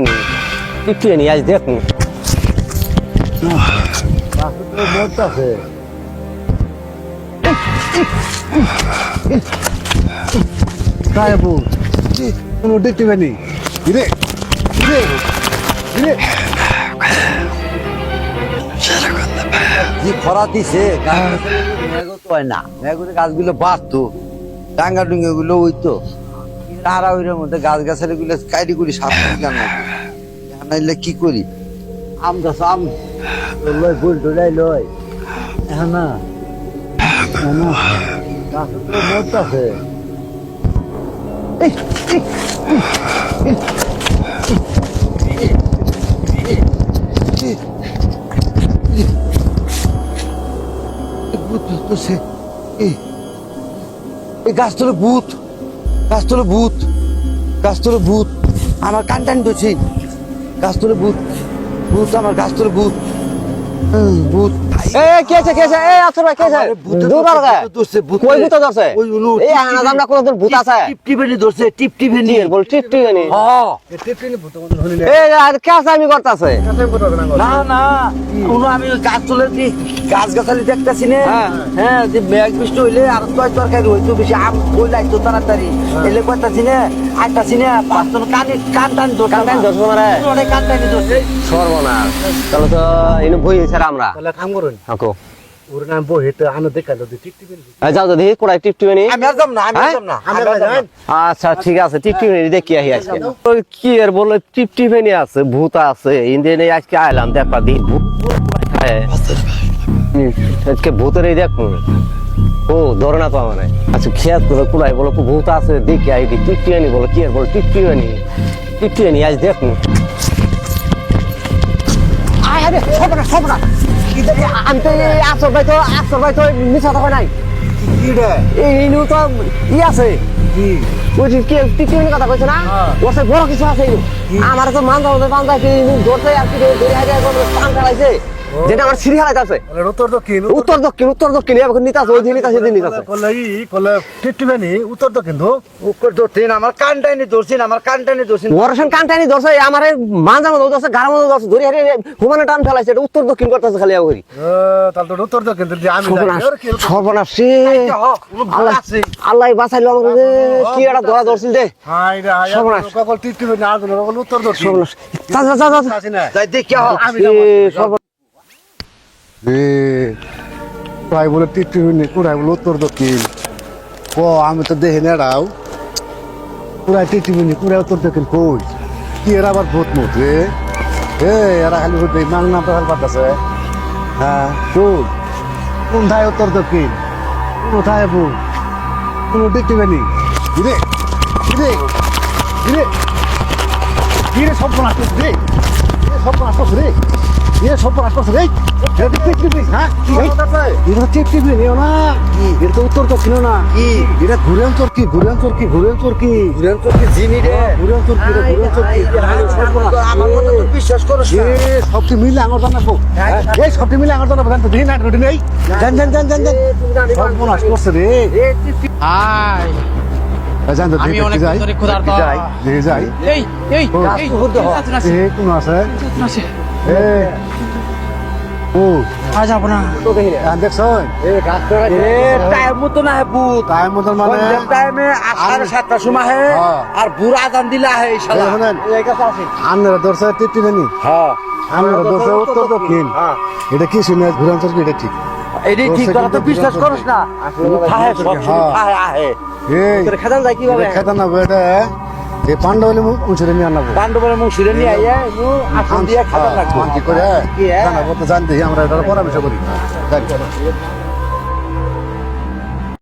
নি আজ সাহেবু দেখতে ইরে যে খরা দিছে? তো হয় না। গাছগুলো বাড়তো। ডাঙ্গা ডুঙ্গা গুলো হইতো তারা ওইটার মধ্যে গাছ গাছালি গুলো কাইরি গুলি সাপ কেন কি করি আম গাছ আম লয় ফুল ডোলাই লয় এখন না গাছ ধরছে এই গাছ তোলে ভূত গাছ ভূত। গাছ ভূত। আমার কান টান ধরছি। গাছ ভূত। ভূত আমার গাছ ভূত। ভূত। এ কে আছে কে আছে? এ আছর ভাই কে আছে? দূর ধরছে। কই ভূত ওই আনা টিপ ভূত আছে? টিপ টিপেনি ধরছে টিপ টিপেনি কি বল টিপটিয়ে নি হ্যাঁ টেপটেনে ভূত মতো হলি এ আর কে আছে আমি করতাছে? না না কোনো আমি গাছ তুলে দি গাছ গাছালি দেখতেছি না? হ্যাঁ। হ্যাঁ যে মেঘ বৃষ্টি হইলে আর তয় তরকারি হইতো বেশি আম বইলে আইতো তাড়াতাড়ি। এলে কইতাছি না আইতাছি না পাঁচজন কানে কান টান ধরছে কান টান ধরছে মারে? অনেক কান টানি ধরছে। সর্বনাশ। তাহলে তো এনে বই স্যার আমরা। তাহলে কাম করুন হাকো ওর নাম বহিতে আনো দেখাল দি ঠিক ঠিক যাও তো কোড়াই টিপটিয়ে আমি আর যাব না আমি হ্যাঁ? যাব না আমি আমি যাব আচ্ছা ঠিক আছে টিপটিপে দেখি আহি আজকে। কি আর বলে টিপটিপে আছে ভূত আছে ইন্ডিয়ানে আজকে আইলাম দেখবা দি ভূত। আজকে ভূতের এই ও ধরে না তো আমার। আচ্ছা খেয়াল করে কুড়াই বলো ভূত আছে দেখি আই দি বলো কি আর বলো টিপটিয়ে নি টিপটিয়ে নি আজ আয় আরে না। আমি তো এই আসর ভাই তো আসর ভাই তো মিশা তো নাই কি রে এই নিউ তো ই আছে কি ওই যে কি টিকিমের কথা কইছ না হ্যাঁ। ওর সাথে বড় কিছু আছে আমার তো মান দাও মান ধরতে আর কি ধরে যেটা আমার হালাইতে আছে। উত্তর দক্ষিণ উত্তর দক্ষিণ উত্তর দক্ষিণ এখন নিতে আছে ওই দিন নিতে আছে দিন নিতে আছে। কলে টিপটিবেনি উত্তর দক্ষিণ তো উত্তর ধরছেন আমার কান টানি ধরছেন আমার কান টানি ধরছেন ওরসন কান্টানি ধরছে আমার মতো ধরে হারে হুমানে টান ফেলাইছে এটা উত্তর দক্ষিণ করতেছে খালি করি তাহলে তো উত্তর দক্ষিণ আমি সর্বনাশ সে আল্লাহ আল্লাহ বাঁচাইলো আমাকে রে। কি একটা ধরা হাই রে হাই সর্বনাশ। আর দুনো উত্তর দক্ষিণ। সর্বনাশ। যা যা যা যা। যাই দেখি আমি সর্বনাশ। এ কুড়াই বলে টিপটিবেনি কুড়াই বলে উত্তর দক্ষিণ। ও, আমি তো দেখি না এরাও কুড়াই টিপটিবেনি কুড়াই উত্তর দক্ষিণ কই? কি এরা আবার ভূত মুত রে? এরা খালি ভূত দেই মাং নাম তো খালি পাঠাছে হ্যাঁ কই কোনটায় উত্তর দক্ষিণ? কোথায় ভূত? কোনো টিপটিবেনি রে? রে? রে? রে সব নাশ করছে রে সব করছে রে? সব নাশ করছে রে এটা টিপ টিপ হ্যাঁ নিও না এটা তো উত্তর দক্ষিণ না কি এটা ঘুরে অঞ্চল কি ঘুরে অঞ্চল কি ঘুরে অঞ্চল কি ঘুরেন তো কি জিনি রে ঘুরে অঞ্চল কি রে ঘুরে অঞ্চল কি আমার কথা তো বিশ্বাস করো এ সবটি মিলে আঙর জানাব এই সবটি মিলে আঙর জানাব জানতো দিন আট নেই জান জান জান জান জান সব নাশ করছে রে হাই আমি অনেক যাই ধরে ক্ষুধার্ত যাই যাই এই এই এই গাছ আছে, কোন আছে ও আর যাব না। এখন দেখছ এ টাইম মতো না ভূত। টাইম মতন মানে টাইমে সাড়ে সাতটার সময় হে হ্যাঁ। আর বুড়া আজান দিলা হে এই শালা হ্যাঁ। আমরা দর্শক উত্তর দক্ষিণ। হ্যাঁ। এটা কি শুনে ঘুরাঞ্চল এটা ঠিক। এটাই ঠিক কথা তো বিশ্বাস করস না। খাহে সব হ্যাঁ। খাহে আহে। এই তোর যায় কীভাবে? এটা না এটা এই পাণ্ডবলি উঁচুরে নিয়ে আনাবো পাণ্ডবের মুখ সিরে নিয়ে আইয়া নু আসন দিয়ে খাতা লাগবে কি করে হ্যাঁ? জানাব তো জানতে আমরা এটা পরামর্শ করি।